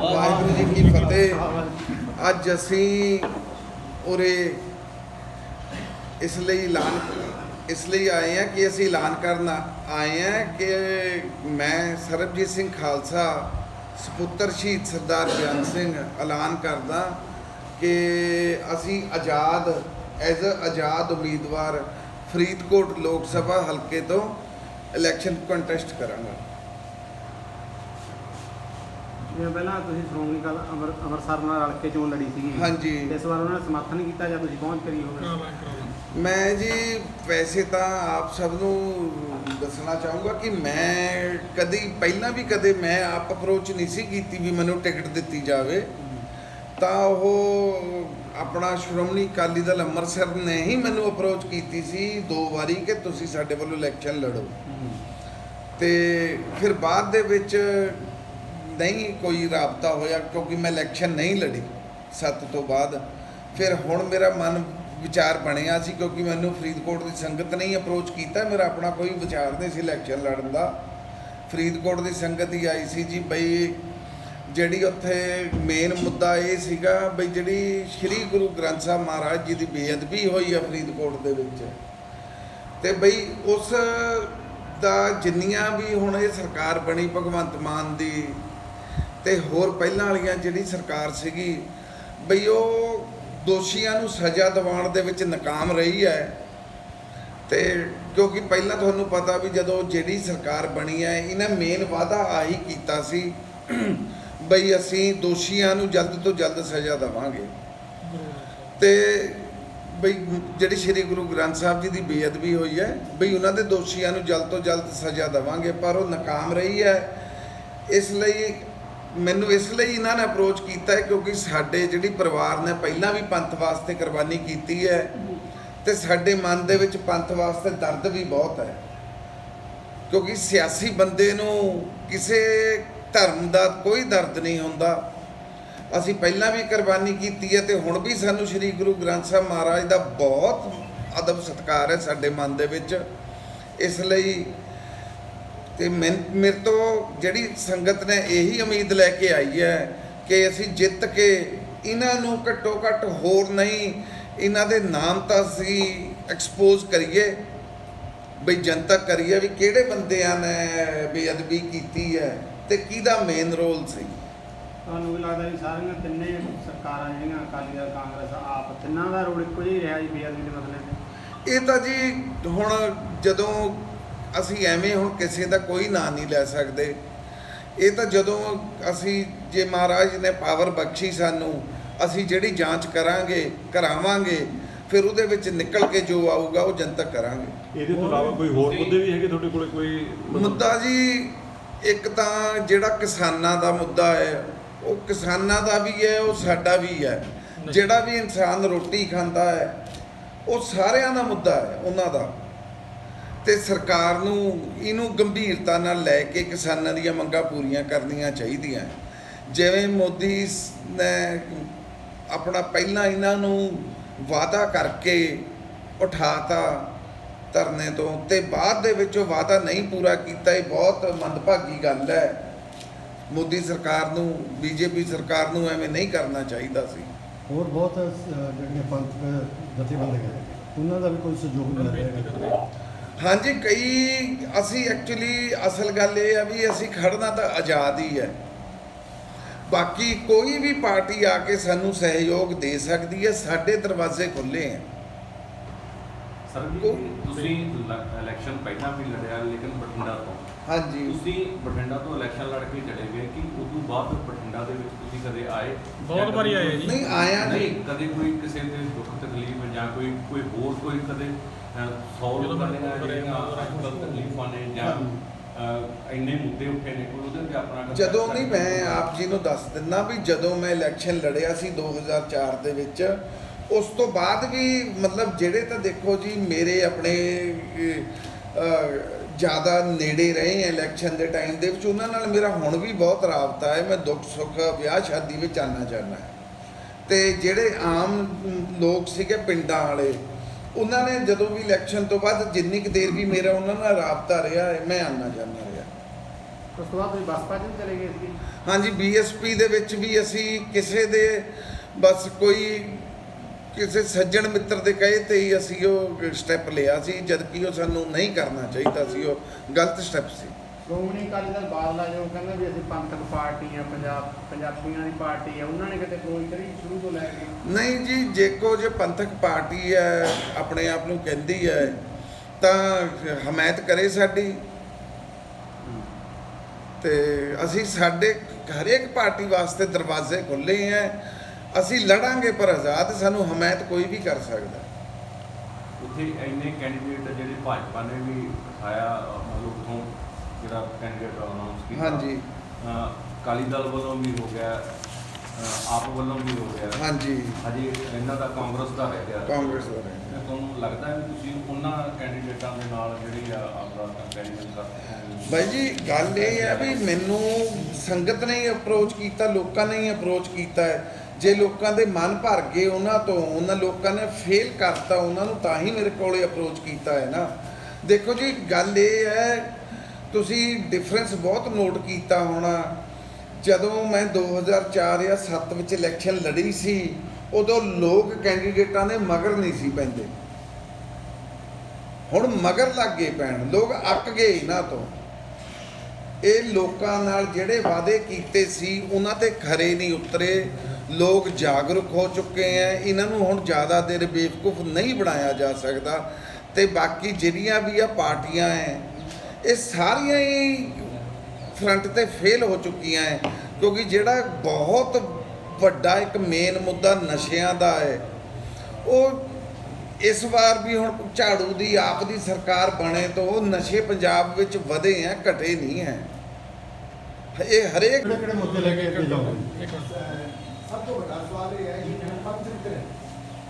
ਵਾਹਿਗੁਰੂ ਜੀ ਕੀ ਫਤਿਹ। ਅੱਜ ਅਸੀਂ ਉਰੇ ਇਸ ਲਈ ਐਲਾਨ ਇਸ ਲਈ ਆਏ ਆ ਕਿ ਅਸੀਂ ਐਲਾਨ ਕਰਨ ਆਏ ਆ ਕਿ ਮੈਂ ਸਰਬਜੀਤ ਸਿੰਘ ਖਾਲਸਾ, ਸੁਪੁੱਤਰ ਸ਼ਹੀਦ ਸਰਦਾਰ ਬਿਆਨ ਸਿੰਘ ਐਲਾਨ ਕਰਦਾ ਕਿ ਅਸੀਂ ਆਜ਼ਾਦ, ਐਜ਼ ਅ ਆਜ਼ਾਦ ਉਮੀਦਵਾਰ ਫਰੀਦਕੋਟ ਲੋਕ ਸਭਾ ਹਲਕੇ ਤੋਂ ਇਲੈਕਸ਼ਨ ਕੰਟੈਸਟ ਕਰਾਂਗਾ। ਜਿਵੇਂ ਪਹਿਲਾਂ ਤੁਸੀਂ ਸ਼੍ਰੋਮਣੀ ਅਕਾਲੀ ਅੰਮ੍ਰਿ ਅੰਮ੍ਰਿਤਸਰ ਨਾਲ ਰਲ ਕੇ ਚੋਣ ਲੜੀ ਸੀਗੀ? ਹਾਂਜੀ। ਤੇ ਇਸ ਵਾਰ ਉਹਨਾਂ ਨੇ ਸਮਰਥਨ ਕੀਤਾ ਜਾਂ ਤੁਸੀਂ ਪਹੁੰਚ ਕਰੀ ਹੋਵੇ? ਮੈਂ ਜੀ ਵੈਸੇ ਤਾਂ ਆਪ ਸਭ ਨੂੰ ਦੱਸਣਾ ਚਾਹੂੰਗਾ ਕਿ ਮੈਂ ਕਦੀ ਪਹਿਲਾਂ ਵੀ ਕਦੇ ਮੈਂ ਆਪ ਅਪਰੋਚ ਨਹੀਂ ਸੀ ਕੀਤੀ ਵੀ ਮੈਨੂੰ ਟਿਕਟ ਦਿੱਤੀ ਜਾਵੇ। ਤਾਂ ਉਹ ਆਪਣਾ ਸ਼੍ਰੋਮਣੀ ਅਕਾਲੀ ਦਲ ਅੰਮ੍ਰਿਤਸਰ ਨੇ ਹੀ ਮੈਨੂੰ ਅਪਰੋਚ ਕੀਤੀ ਸੀ ਦੋ ਵਾਰੀ ਕਿ ਤੁਸੀਂ ਸਾਡੇ ਵੱਲੋਂ ਇਲੈਕਸ਼ਨ ਲੜੋ। ਤੇ ਫਿਰ ਬਾਅਦ ਦੇ ਵਿੱਚ ਨਹੀਂ ਕੋਈ ਰਾਬਤਾ ਹੋਇਆ ਕਿਉਂਕਿ ਮੈਂ ਇਲੈਕਸ਼ਨ ਨਹੀਂ ਲੜੀ, ਸੱਤ ਤੋਂ ਬਾਅਦ। ਫਿਰ ਹੁਣ ਮੇਰਾ ਮਨ ਵਿਚਾਰ ਬਣਿਆ ਸੀ ਕਿਉਂਕਿ ਮੈਨੂੰ ਫਰੀਦਕੋਟ ਦੀ ਸੰਗਤ ਨੇ ਅਪਰੋਚ ਕੀਤਾ, ਮੇਰਾ ਆਪਣਾ ਕੋਈ ਵਿਚਾਰ ਨਹੀਂ ਸੀ ਇਲੈਕਸ਼ਨ ਲੜਨ ਦਾ। ਫਰੀਦਕੋਟ ਦੀ ਸੰਗਤ ਹੀ ਆਈ ਸੀ ਜੀ ਬਈ ਜਿਹੜੀ ਉੱਥੇ ਮੇਨ ਮੁੱਦਾ ਇਹ ਸੀਗਾ ਬਈ ਜਿਹੜੀ ਸ੍ਰੀ ਗੁਰੂ ਗ੍ਰੰਥ ਸਾਹਿਬ ਮਹਾਰਾਜ ਜੀ ਦੀ ਬੇਅਦਬੀ ਹੋਈ ਆ ਫਰੀਦਕੋਟ ਦੇ ਵਿੱਚ। ਤੇ ਬਈ ਉਸ ਦਾ ਜਿੰਨੀਆਂ ਵੀ ਹੁਣ ਇਹ ਸਰਕਾਰ ਬਣੀ, ਭਗਵੰਤ ਮਾਨ ਦੀ ਤੇ ਹੋਰ ਪਹਿਲਾਂ ਵਾਲੀਆਂ ਜਿਹੜੀ ਸਰਕਾਰ ਸੀਗੀ, ਬਈ ਉਹ ਦੋਸ਼ੀਆਂ ਨੂੰ ਸਜ਼ਾ ਦਿਵਾਉਣ ਦੇ ਵਿੱਚ ਨਾਕਾਮ ਰਹੀ ਹੈ। ਤੇ ਕਿਉਂਕਿ ਪਹਿਲਾਂ ਤੁਹਾਨੂੰ ਪਤਾ ਵੀ ਜਦੋਂ ਜਿਹੜੀ ਸਰਕਾਰ ਬਣੀ ਹੈ, ਇਹਨਾਂ ਮੇਨ ਵਾਅਦਾ ਆਹੀ ਕੀਤਾ ਸੀ, ਬਈ ਅਸੀਂ ਦੋਸ਼ੀਆਂ ਨੂੰ ਜਲਦ ਤੋਂ ਜਲਦ ਸਜ਼ਾ ਦੇਵਾਂਗੇ। ਤੇ ਬਈ ਜਿਹੜੀ ਸ੍ਰੀ ਗੁਰੂ ਗ੍ਰੰਥ ਸਾਹਿਬ ਜੀ ਦੀ ਬੇਅਦਬੀ ਹੋਈ ਹੈ, ਬਈ ਉਹਨਾਂ ਦੇ ਦੋਸ਼ੀਆਂ ਨੂੰ ਜਲਦ ਤੋਂ ਜਲਦ ਸਜ਼ਾ ਦੇਵਾਂਗੇ, ਪਰ ਉਹ ਨਾਕਾਮ ਰਹੀ ਹੈ। ਇਸ ਲਈ ਮੈਨੂੰ ਇਸ ਲਈ ਇਹਨਾਂ ਨੇ ਅਪਰੋਚ ਕੀਤਾ ਹੈ ਕਿਉਂਕਿ ਸਾਡੇ ਜਿਹੜੀ ਪਰਿਵਾਰ ਨੇ ਪਹਿਲਾਂ ਵੀ ਪੰਥ ਵਾਸਤੇ ਕੁਰਬਾਨੀ ਕੀਤੀ ਹੈ ਤੇ ਸਾਡੇ ਮਨ ਦੇ ਵਿੱਚ ਪੰਥ ਵਾਸਤੇ ਦਰਦ ਵੀ ਬਹੁਤ ਹੈ। ਕਿਉਂਕਿ ਸਿਆਸੀ ਬੰਦੇ ਨੂੰ ਕਿਸੇ ਧਰਮ ਦਾ ਕੋਈ ਦਰਦ ਨਹੀਂ ਹੁੰਦਾ। ਅਸੀਂ ਪਹਿਲਾਂ ਵੀ ਕੁਰਬਾਨੀ ਕੀਤੀ ਹੈ ਤੇ ਹੁਣ ਵੀ ਸਾਨੂੰ ਸ੍ਰੀ ਗੁਰੂ ਗ੍ਰੰਥ ਸਾਹਿਬ ਮਹਾਰਾਜ ਦਾ ਬਹੁਤ ਅਦਬ ਸਤਿਕਾਰ ਹੈ ਸਾਡੇ ਮਨ ਦੇ ਵਿੱਚ। ਇਸ ਲਈ ਤੇ ਮੈਂ- ਮੇਰੇ ਤੋਂ ਜਿਹੜੀ ਸੰਗਤ ਨੇ ਇਹੀ ਉਮੀਦ ਲੈ ਕੇ ਆਈ ਹੈ ਕਿ ਅਸੀਂ ਜਿੱਤ ਕੇ ਇਹਨਾਂ ਨੂੰ ਘੱਟੋ ਘੱਟ ਹੋਰ ਨਹੀਂ ਇਹਨਾਂ ਦੇ ਨਾਮ ਤਾਂ ਅਸੀਂ ਐਕਸਪੋਜ਼ ਕਰੀਏ। ਬਈ ਜਨਤਕ ਕਰੀਏ ਵੀ ਕਿਹੜੇ ਬੰਦਿਆਂ ਨੇ ਬੇਅਦਬੀ ਕੀਤੀ ਹੈ ਤੇ ਕਿਹਦਾ ਮੇਨ ਰੋਲ ਸੀ? ਤੁਹਾਨੂੰ ਵੀ ਲੱਗਦਾ ਵੀ ਸਾਰੀਆਂ ਤਿੰਨੇ ਸਰਕਾਰਾਂ ਜਿਹੜੀਆਂ ਅਕਾਲੀ ਦਲ ਕਾਂਗਰਸ ਆਪ ਤਿੰਨਾਂ ਦਾ ਰੋਲ ਇੱਕੋ ਜਿਹਾ ਹੀ ਰਿਹਾ ਜੀ ਬੇਅਦਬੀ ਦੇ ਮਸਲੇ ਤੇ। ਇਹ ਤਾਂ ਜੀ ਹੁਣ ਜਦੋਂ ਅਸੀਂ ਐਵੇਂ ਹੁਣ ਕਿਸੇ ਦਾ ਕੋਈ ਨਾਂ ਨਹੀਂ ਲੈ ਸਕਦੇ। ਇਹ ਤਾਂ ਜਦੋਂ ਅਸੀਂ ਜੇ ਮਹਾਰਾਜ ਨੇ ਪਾਵਰ ਬਖਸ਼ੀ ਸਾਨੂੰ ਅਸੀਂ ਜਿਹੜੀ ਜਾਂਚ ਕਰਾਂਗੇ ਕਰਾਵਾਂਗੇ ਫਿਰ ਉਹਦੇ ਵਿੱਚ ਨਿਕਲ ਕੇ ਜੋ ਆਊਗਾ ਉਹ ਜਨਤਕ ਕਰਾਂਗੇ। ਇਹਦੇ ਤੋਂ ਇਲਾਵਾ ਕੋਈ ਹੋਰ ਮੁੱਦੇ ਵੀ ਹੈਗੇ ਤੁਹਾਡੇ ਕੋਲੇ ਕੋਈ? ਮੁੱਦਾ ਜੀ ਇੱਕ ਤਾਂ ਜਿਹੜਾ ਕਿਸਾਨਾਂ ਦਾ ਮੁੱਦਾ ਹੈ ਉਹ ਕਿਸਾਨਾਂ ਦਾ ਵੀ ਹੈ ਉਹ ਸਾਡਾ ਵੀ ਹੈ। ਜਿਹੜਾ ਵੀ ਇਨਸਾਨ ਰੋਟੀ ਖਾਂਦਾ ਹੈ ਉਹ ਸਾਰਿਆਂ ਦਾ ਮੁੱਦਾ ਹੈ ਉਹਨਾਂ ਦਾ। ਤੇ ਸਰਕਾਰ ਨੂੰ ਇਹਨੂੰ ਗੰਭੀਰਤਾ ਨਾਲ ਲੈ ਕੇ ਕਿਸਾਨਾਂ ਦੀਆਂ ਮੰਗਾਂ ਪੂਰੀਆਂ ਕਰਨੀਆਂ ਚਾਹੀਦੀਆਂ। ਜਿਵੇਂ ਮੋਦੀ ਨੇ ਆਪਣਾ ਪਹਿਲਾਂ ਇਹਨਾਂ ਨੂੰ ਵਾਅਦਾ ਕਰਕੇ ਉਠਾਤਾ ਧਰਨੇ ਤੋਂ ਤੇ ਬਾਅਦ ਦੇ ਵਿੱਚ ਉਹ ਵਾਅਦਾ ਨਹੀਂ ਪੂਰਾ ਕੀਤਾ, ਇਹ ਬਹੁਤ ਮੰਦਭਾਗੀ ਗੱਲ ਹੈ। ਮੋਦੀ ਸਰਕਾਰ ਨੂੰ, ਬੀਜੇਪੀ ਸਰਕਾਰ ਨੂੰ ਐਵੇਂ ਨਹੀਂ ਕਰਨਾ ਚਾਹੀਦਾ ਸੀ। ਹੋਰ ਬਹੁਤ ਜਿਹੜੀਆਂ ਪੰਥ ਜਥੇਬੰਦੀਆਂ ਉਹਨਾਂ ਦਾ ਵੀ ਕੋਈ ਸਹਿਯੋਗ ਮਿਲ ਰਿਹਾ ਹੈ ਹਾਂਜੀ, ਕਈ ਅਸੀਂ ਐਕਚੁਅਲੀ ਅਸਲ ਗੱਲ ਇਹ ਆ ਵੀ ਅਸੀਂ ਖੜਨਾ ਤਾਂ ਆਜ਼ਾਦ ਹੀ ਹੈ। ਬਾਕੀ ਕੋਈ ਵੀ ਪਾਰਟੀ ਆ ਕੇ ਸਾਨੂੰ ਸਹਿਯੋਗ ਦੇ ਸਕਦੀ ਹੈ, ਸਾਡੇ ਦਰਵਾਜ਼ੇ ਖੁੱਲੇ ਹੈ ਸਰ ਜੀ ਤੁਸੀਂ ਲ- ਇਲੈਕਸ਼ਨ ਪਹਿਲਾਂ ਵੀ ਲੜਿਆ ਲੇਕਿਨ ਬਠਿੰਡਾ ਤੋਂ। ਹਾਂਜੀ। ਤੁਸੀਂ ਬਠਿੰਡਾ ਤੋਂ ਇਲੈਕਸ਼ਨ ਲੜ ਕੇ ਚਲੇ ਗਏ ਕਿ ਉਦੋਂ ਬਾਅਦ ਬਠਿੰਡਾ ਦੇ ਵਿੱਚ ਤੁਸੀਂ ਕਦੇ ਆਏ? ਬਹੁਤ ਜਾਂ ਕਦੇ ਵਾਰੀ ਆਏ ਜੀ। ਨਹੀਂ ਆਇਆ ਨਹੀਂ। ਨਹੀਂ ਕਦੇ ਕੋਈ ਕਿਸੇ ਦੇ ਦੁੱਖ ਤਕਲੀਫ ਜਾਂ ਕੋਈ ਕੋਈ ਹੋਰ ਕੋਈ ਕਦੇ 100 ਜਦੋਂ ਲੋਕਾਂ ਮੈਂ ਨੇ ਫੋਨ ਕਰਿਆ, ਜਿਹੜੀਆਂ ਉਦੋਂ ਅੱਜ ਕੱਲ੍ਹ ਤਕਲੀਫਾਂ ਨੇ ਜਾਂ ਅਹ, ਇੰਨੇ ਮੁੱਦੇ ਉੱਠੇ ਨੇ ਕੋਈ ਉਹਦੇ ਤੇ ਆਪਣਾ ਕੋਈ ਜਦੋਂ ਚਰਚਾ ਨਹੀਂ ਮੈਂ ਆਪ ਜੀ ਨੂੰ ਦੱਸ ਦਿੰਦਾ ਵੀ ਜਦੋਂ ਮੈਂ ਇਲੈਕਸ਼ਨ ਲੜਿਆ ਸੀ 2004 ਦੇ ਵਿੱਚ ਉਸ ਤੋਂ ਬਾਅਦ ਵੀ ਮਤਲਬ ਜਿਹੜੇ ਤਾਂ ਦੇਖੋ ਜੀ ਮੇਰੇ ਆਪਣੇ ਜ਼ਿਆਦਾ ਨੇੜੇ ਰਹੇ ਇਲੈਕਸ਼ਨ ਦੇ ਟਾਈਮ ਦੇ ਵਿੱਚ ਉਹਨਾਂ ਨਾਲ ਮੇਰਾ ਹੁਣ ਵੀ ਬਹੁਤ ਰਾਬਤਾ ਹੈ ਮੈਂ ਦੁੱਖ ਸੁੱਖ ਵਿਆਹ ਸ਼ਾਦੀ ਵਿੱਚ ਆਉਣਾ ਚਾਹੁੰਦਾ ਤੇ ਜਿਹੜੇ ਆਮ ਲੋਕ ਸੀਗੇ ਪਿੰਡਾਂ ਵਾਲੇ ਉਹਨਾਂ ਨੇ ਜਦੋਂ ਵੀ ਇਲੈਕਸ਼ਨ ਤੋਂ ਬਾਅਦ ਜਿੰਨੀ ਕੁ ਦੇਰ ਵੀ ਮੇਰਾ ਉਹਨਾਂ ਨਾਲ ਰਾਬਤਾ ਰਿਹਾ ਹੈ ਮੈਂ ਆਉਣਾ ਚਾਹੁੰਦਾ ਰਿਹਾ। ਉਸ ਤੋਂ ਬਾਅਦ ਤੁਸੀਂ ਬਸਪਾ ਵੀ ਚਲੇ ਗਏ ਸੀ? ਹਾਂਜੀ ਬੀਐਸਪੀ ਦੇ ਵਿੱਚ ਵੀ ਅਸੀਂ ਕਿਸੇ ਦੇ ਬਸ ਕੋਈ ਕਿਸੇ ਸੱਜਣ ਮਿੱਤਰ ਦੇ ਕਹੇ ਤੇ ਹੀ ਅਸੀਂ ਉਹ ਸਟੈਪ ਲਿਆ ਸੀ ਜਦ ਕਿ ਉਹ ਸਾਨੂੰ ਨਹੀਂ ਕਰਨਾ ਚਾਹੀਦਾ ਸੀ ਉਹ ਗਲਤ ਸਟੈਪ ਸੀ। ਸ਼੍ਰੋਮਣੀ ਅਕਾਲੀ ਦਲ ਬਾਦਲਾ ਜੋ ਕਹਿੰਦਾ ਵੀ ਅਸੀਂ ਪੰਥਕ ਪਾਰਟੀ ਆ ਪੰਜਾਬ ਪੰਜਾਬੀਆਂ ਦੀ ਪਾਰਟੀ ਆ ਉਹਨਾਂ ਨੇ ਕਿਤੇ ਕੋਈ ਕਰੀ ਸ਼ੁਰੂ ਤੋਂ ਲੈ ਕੇ? ਨਹੀਂ ਜੀ ਜੇਕੋ ਜੇ ਪੰਥਕ ਪਾਰਟੀ ਹੈ ਆਪਣੇ ਆਪ ਨੂੰ ਕਹਿੰਦੀ ਹੈ ਤਾਂ ਹਮਾਇਤ ਕਰੇ ਸਾਡੀ। ਤੇ ਅਸੀਂ ਸਾਡੇ ਹਰੇਕ ਪਾਰਟੀ ਵਾਸਤੇ ਦਰਵਾਜ਼ੇ ਖੁੱਲੇ ਹੈ ਅਸੀਂ ਲੜਾਂਗੇ ਪਰ ਆਜ਼ਾਦ ਸਾਨੂੰ ਹਮਾਇਤ ਕੋਈ ਵੀ ਕਰ ਸਕਦਾ। ਉੱਥੇ ਇੰਨੇ ਕੈਂਡੀਡੇਟ ਜਿਹੜੇ ਭਾਜਪਾ ਨੇ ਵੀ ਦਿਖਾਇਆ ਮਤਲਬ ਉਥੋਂ ਜਿਹੜਾ ਕੈਂਡੀਡੇਟ ਅਨਾਉਂਸ ਕੀਤਾ। ਹਾਂਜੀ। ਅਕਾਲੀ ਦਲ ਵੱਲੋਂ ਵੀ ਹੋ ਗਿਆ ਆਪ ਵੱਲੋਂ ਵੀ ਹੋ ਗਿਆ। ਹਾਂਜੀ। ਹਜੇ ਇਹਨਾਂ ਦਾ ਕਾਂਗਰਸ ਦਾ ਰਹਿ ਗਿਆ। ਕਾਂਗਰਸ ਦਾ ਰਹਿ ਤੇ ਤੁਹਾਨੂੰ ਲੱਗਦਾ ਹੈ ਤੁਸੀਂ ਉਹਨਾਂ ਕੈਂਡੀਡੇਟਾਂ ਦੇ ਨਾਲ ਜਿਹੜੀ ਆ ਆਪਣਾ ਕੰਪੈਰੀਜ਼ਨ ਕਰ ਸਕਦੇ ਬਾਈ ਜੀ ਗੱਲ ਇਹ ਹੈ ਵੀ ਮੈਨੂੰ ਸੰਗਤ ਨੇ ਅਪਰੋਚ ਕੀਤਾ ਲੋਕਾਂ ਨੇ ਹੀ ਅਪਰੋਚ ਕੀਤਾ ਹੈ। ਜੇ ਲੋਕਾਂ ਦੇ ਮਨ ਭਰ ਗਏ ਉਹਨਾਂ ਤੋਂ, ਉਹਨਾਂ ਲੋਕਾਂ ਨੇ ਫੇਲ ਕਰਤਾ, ਉਹਨਾਂ ਨੂੰ ਤਾਂ ਹੀ ਮੇਰੇ ਕੋਲੇ ਅਪਰੋਚ ਕੀਤਾ ਹੈ ਨਾ। ਦੇਖੋ ਜੀ, ਗੱਲ ਇਹ ਹੈ, ਤੁਸੀਂ ਡਿਫਰੈਂਸ ਬਹੁਤ ਨੋਟ ਕੀਤਾ ਹੋਣਾ। ਜਦੋਂ ਮੈਂ 2004 ਜਾਂ 7 ਵਿੱਚ ਇਲੈਕਸ਼ਨ ਲੜੀ ਸੀ, ਉਦੋਂ ਲੋਕ ਕੈਂਡੀਡੇਟਾਂ ਦੇ ਮਗਰ ਨਹੀਂ ਸੀ ਪੈਂਦੇ। ਹੁਣ ਮਗਰ ਲੱਗ ਗਏ ਪੈਣ, ਲੋਕ ਅੱਕ ਗਏ ਇਹਨਾਂ ਤੋਂ। ਇਹ ਲੋਕਾਂ ਨਾਲ ਜਿਹੜੇ ਵਾਅਦੇ ਕੀਤੇ ਸੀ, ਉਹਨਾਂ ਤੇ ਖਰੇ ਨਹੀਂ ਉਤਰੇ। ਲੋਕ ਜਾਗਰੂਕ ਹੋ ਚੁੱਕੇ ਐ, ਇਹਨਾਂ ਨੂੰ ਹੁਣ ਜ਼ਿਆਦਾ ਦੇਰ ਬੇਵਕੂਫ ਨਹੀਂ ਬਣਾਇਆ ਜਾ ਸਕਦਾ। ਤੇ ਬਾਕੀ ਜਿਹੜੀਆਂ ਵੀ ਆ ਪਾਰਟੀਆਂ ਐ, ਇਹ ਸਾਰੀਆਂ ਹੀ ਫਰੰਟ ਤੇ ਫੇਲ ਹੋ ਚੁੱਕੀਆਂ ਐ, ਕਿਉਂਕਿ ਜਿਹੜਾ ਬਹੁਤ ਵੱਡਾ ਇੱਕ ਮੇਨ ਮੁੱਦਾ ਨਸ਼ਿਆਂ ਦਾ ਹੈ ਉਹ ਇਸ ਵਾਰ ਵੀ ਹੁਣ ਝਾੜੂ ਦੀ ਆਪ ਦੀ ਸਰਕਾਰ ਬਣੇ ਤੋਂ ਨਸ਼ੇ ਪੰਜਾਬ ਵਿੱਚ ਵਧੇ ਆ ਘਟੇ ਨਹੀਂ ਹੈ ਇਹ ਹਰੇਕ ਕਿਹੜੇ ਕਿਹੜੇ ਮੁੱਦੇ ਲੈ ਕੇ ਅੱਗੇ ਜਾਓਗੇ ਸਭ ਤੋਂ ਵੱਡਾ ਸਵਾਲ ਇਹ ਹੈ ਕਿ ਜਿਹੜਾ ਪੰਥਕ ਹੈ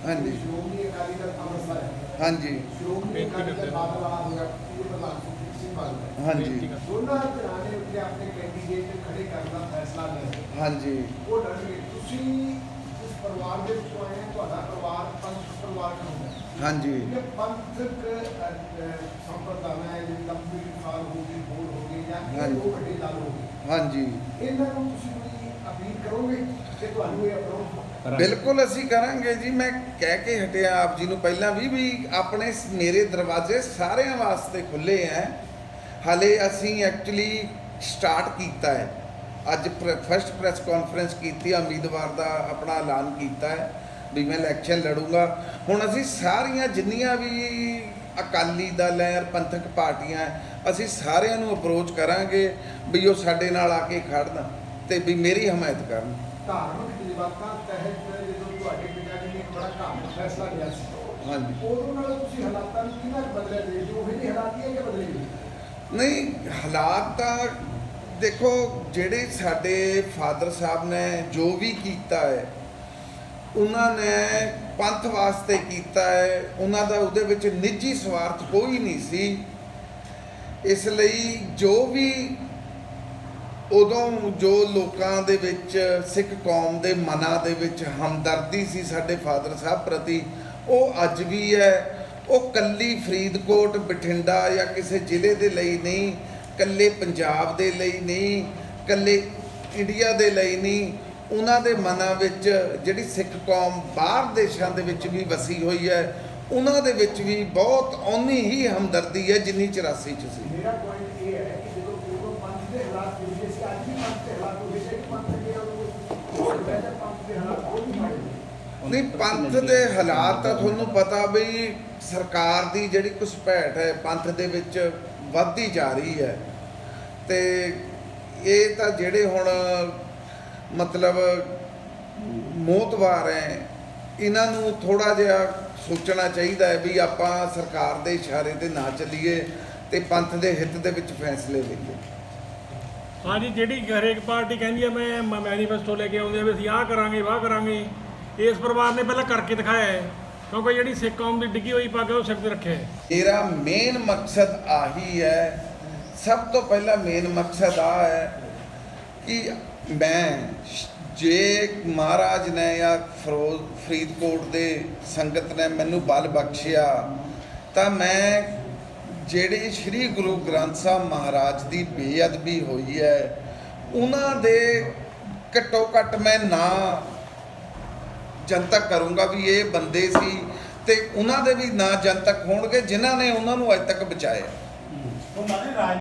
ਹਾਂਜੀ। ਸ਼੍ਰੋਮਣੀ ਅਕਾਲੀ ਦਲ ਅੰਮ੍ਰਿਤਸਰ ਹੈ। ਹਾਂਜੀ। ਸ਼੍ਰੋਮਣੀ ਅਕਾਲੀ ਦਲ ਬਾਦਲ ਵਾਲਾ ਹੋਇਆ ਪੂਰੇ ਪ੍ਰਧਾਨ ਸੁਖਬੀਰ ਸਿੰਘ ਬਾਦਲ ਹਾਂਜੀ। ਦੋਨਾਂ ਧਿਰਾਂ ਨੇ ਉੱਤੇ ਆਪਣੇ ਕੈਂਡੀਡੇਟ ਖੜੇ ਕਰਨ ਦਾ ਫੈਸਲਾ ਲਿਆ ਹਾਂਜੀ। ਉਹ ਲੜਨਗੇ। ਤੁਸੀਂ ਇਸ ਪਰਿਵਾਰ ਦੇ ਵਿੱਚੋਂ ਆਏ ਹੋ ਤੁਹਾਡਾ ਪਰਿਵਾਰ ਪੰਥ ਪਰਿਵਾਰ ਹੁੰਦਾ ਹਾਂਜੀ। ਇਹ ਪੰਥਕ ਸੰਪਰਦਾਵਾਂ ਹੈ ਜਿਵੇਂ ਲੰਬੀ ਸਾਲ ਹੋ ਗਈ ਬੋਲ ਹੋ ਗਈ ਜਾਂ। ਦੋ ਵੱਡੇ ਦਲ ਹੋ ਗਏ ਹਾਂਜੀ। ਇਹਨਾਂ ਨੂੰ ਤੁਸੀਂ ਅਪੀਲ ਕਰੋਗੇ ਕਿ ਤੁਹਾਨੂੰ ਇਹ ਅਪਰੋਚ ਬਿਲਕੁਲ ਅਸੀਂ ਕਰਾਂਗੇ ਜੀ, ਮੈਂ ਕਹਿ ਕੇ ਹਟਿਆ ਆਪ ਜੀ ਨੂੰ। ਪਹਿਲਾਂ ਵੀ ਵੀ ਆਪਣੇ ਮੇਰੇ ਦਰਵਾਜ਼ੇ ਸਾਰਿਆਂ ਵਾਸਤੇ ਖੁੱਲੇ ਐ। ਹਲੇ ਅਸੀਂ ਐਕਚੁਅਲੀ ਸਟਾਰਟ ਕੀਤਾ ਹੈ ਅੱਜ ਫਰਸਟ ਪ੍ਰੈਸ ਕਾਨਫਰੰਸ ਕੀਤੀ, ਉਮੀਦਵਾਰ ਦਾ ਆਪਣਾ ਐਲਾਨ ਕੀਤਾ ਹੈ ਵੀ ਮੈਂ ਇਲੈਕਸ਼ਨ ਲੜੂੰਗਾ। ਹੁਣ ਅਸੀਂ ਸਾਰੀਆਂ ਜਿੰਨੀਆਂ ਵੀ ਅਕਾਲੀ ਦਲ ਹੈ ਔਰ ਪੰਥਕ ਪਾਰਟੀਆਂ ਅਸੀਂ ਸਾਰਿਆਂ ਨੂੰ ਅਪਰੋਚ ਕਰਾਂਗੇ ਵੀ ਉਹ ਸਾਡੇ ਨਾਲ ਆ ਕੇ ਖੜਨ ਤੇ ਵੀ ਮੇਰੀ ਹਮਾਇਤ ਕਰਨ। ਧਾਰਮਿਕ ਜਜ਼ਬਾਤਾਂ ਤਹਿਤ ਜਦੋਂ ਤੁਹਾਡੇ ਪਿਤਾ ਜੀ ਨੇ ਇੱਕ ਬੜਾ ਕਾਮਿਕ ਫੈਸਲਾ ਲਿਆ ਸੀ ਹਾਂਜੀ। ਉਦੋਂ ਨਾਲ ਤੁਸੀਂ ਹਾਲਾਤਾਂ ਨੂੰ ਕਿੰਨਾ ਕੁ ਬਦਲਿਆ ਦੇ ਜੋ ਇਹ ਹਾਲਾਤ ਹੀ ਹੈ ਕਿ ਬਦਲੇ ਨਹੀਂ ਹਾਲਾਤ ਤਾਂ ਦੇਖੋ ਜਿਹੜੇ ਸਾਡੇ ਫਾਦਰ ਸਾਹਿਬ ਨੇ ਜੋ ਵੀ ਕੀਤਾ ਹੈ ਉਹਨਾਂ ਨੇ ਪੰਥ ਵਾਸਤੇ ਕੀਤਾ ਹੈ ਉਹਨਾਂ ਦਾ ਉਹਦੇ ਵਿੱਚ ਨਿੱਜੀ ਸਵਾਰਥ ਕੋਈ ਨਹੀਂ ਸੀ। ਇਸ ਲਈ ਜੋ ਵੀ ਉਦੋਂ ਜੋ ਲੋਕਾਂ ਦੇ ਵਿੱਚ, ਸਿੱਖ ਕੌਮ ਦੇ ਮਨਾਂ ਦੇ ਵਿੱਚ ਹਮਦਰਦੀ ਸੀ ਸਾਡੇ ਫਾਦਰ ਸਾਹਿਬ ਪ੍ਰਤੀ, ਉਹ ਅੱਜ ਵੀ ਹੈ। ਉਹ ਕੱਲੀ ਫਰੀਦਕੋਟ, ਬਠਿੰਡਾ ਜਾਂ ਕਿਸੇ ਜ਼ਿਲ੍ਹੇ ਦੇ ਲਈ ਨਹੀਂ, ਕੱਲੇ ਪੰਜਾਬ ਦੇ ਲਈ ਨਹੀਂ, ਕੱਲੇ ਇੰਡੀਆ ਦੇ ਲਈ ਨਹੀਂ, ਉਹਨਾਂ ਦੇ ਮਨਾਂ ਵਿੱਚ ਜਿਹੜੀ ਸਿੱਖ ਕੌਮ ਬਾਹਰ ਦੇਸ਼ਾਂ ਦੇ ਵਿੱਚ ਵੀ ਵਸੀ ਹੋਈ ਹੈ, ਉਹਨਾਂ ਦੇ ਵਿੱਚ ਵੀ ਬਹੁਤ ਓਨੀ ਹੀ ਹਮਦਰਦੀ ਹੈ ਜਿੰਨੀ 84 ਚ ਸੀ। ਮੇਰਾ ਪੁਆਇੰਟ ਇਹ ਹੈ ਕਿ ਜਦੋਂ ਦੇ ਹਾਲਾਤ ਜਿਹੜੇ ਸੀ ਅੱਜ ਵੀ ਪੰਥ ਦੇ ਹਾਲਾਤ ਹੋਏ ਸੀ ਕਿ ਪੰਥ ਦੇ ਉਹ ਵੈਸੇ ਪੰਥ ਦੇ ਹਾਲਾਤ ਉਹ ਵੀ ਮਾੜੇ ਨਹੀਂ, ਪੰਥ ਦੇ ਹਾਲਾਤ ਤਾਂ ਤੁਹਾਨੂੰ ਪਤਾ ਬਈ ਸਰਕਾਰ ਦੀ ਜਿਹੜੀ ਘੁਸਪੈਠ ਹੈ, ਪੰਥ ਦੇ ਵਿੱਚ ਵੱਧਦੀ ਜਾ ਰਹੀ ਹੈ। ਤੇ ਇਹ ਤਾਂ ਜਿਹੜੇ ਹੁਣ ਮਤਲਬ ਮੋਤਵਾਰ ਹੈ, ਇਹਨਾਂ ਨੂੰ ਥੋੜਾ ਜਿਹਾ ਸੋਚਣਾ ਚਾਹੀਦਾ ਹੈ ਵੀ ਆਪਾਂ ਸਰਕਾਰ ਦੇ ਇਸ਼ਾਰੇ ਤੇ ਨਾ ਚੱਲੀਏ ਤੇ ਪੰਥ ਦੇ ਹਿੱਤ ਦੇ ਵਿੱਚ ਫੈਸਲੇ ਲਈਏ ਹਾਂਜੀ, ਜਿਹੜੀ ਹਰੇਕ ਪਾਰਟੀ ਕਹਿੰਦੀ ਆ, ਮੈਂ ਮੈਨੀਫੈਸਟੋ ਲੈ ਕੇ ਆਉਂਦੇ ਆ ਵੀ ਅਸੀਂ ਆਹ ਕਰਾਂਗੇ, ਵਾਹ ਕਰਾਂਗੇ। ਇਸ ਪਰਿਵਾਰ ਨੇ ਪਹਿਲਾਂ ਕਰਕੇ ਦਿਖਾਇਆ ਹੈ, ਕਿਉਂਕਿ ਜਿਹੜੀ ਸਿੱਖ ਕੌਮ ਦੀ ਡਿੱਗੀ ਹੋਈ ਪੱਗ ਹੈ ਉਹ ਸਿਰ ਤੇ ਰੱਖਿਆ ਹੈ। ਮੇਰਾ ਮੇਨ ਮਕਸਦ ਆਹੀ ਹੈ, ਸਭ ਤੋਂ ਪਹਿਲਾ ਮੇਨ ਮਕਸਦ ਆ ਹੈ ਕਿ ਮੈਂ ਜੇ ਮਹਾਰਾਜ ਨੇ ਜਾਂ ਫਰੋਜ਼, ਫਰੀਦਕੋਟ ਦੇ ਸੰਗਤ ਨੇ ਮੈਨੂੰ ਬਲ ਬਖਸ਼ਿਆ, ਤਾਂ ਮੈਂ ਜਿਹੜੇ ਸ੍ਰੀ ਗੁਰੂ ਗ੍ਰੰਥ ਸਾਹਿਬ ਮਹਾਰਾਜ ਦੀ ਬੇਅਦਬੀ ਹੋਈ ਹੈ, ਉਹਨਾਂ ਦੇ ਘੱਟੋ ਘੱਟ ਮੈਂ ਨਾਂ ਜਨਤਕ ਕਰੂੰਗਾ ਵੀ ਇਹ ਬੰਦੇ ਸੀ ਤੇ ਉਹਨਾਂ ਦੇ ਵੀ ਨਾਂ ਜਨਤਕ ਹੋਣਗੇ ਜਿਨ੍ਹਾਂ ਨੇ ਉਹਨਾਂ ਨੂੰ ਅੱਜ ਤੱਕ ਬਚਾਇਆ। ਉਹ ਮਾਨੇ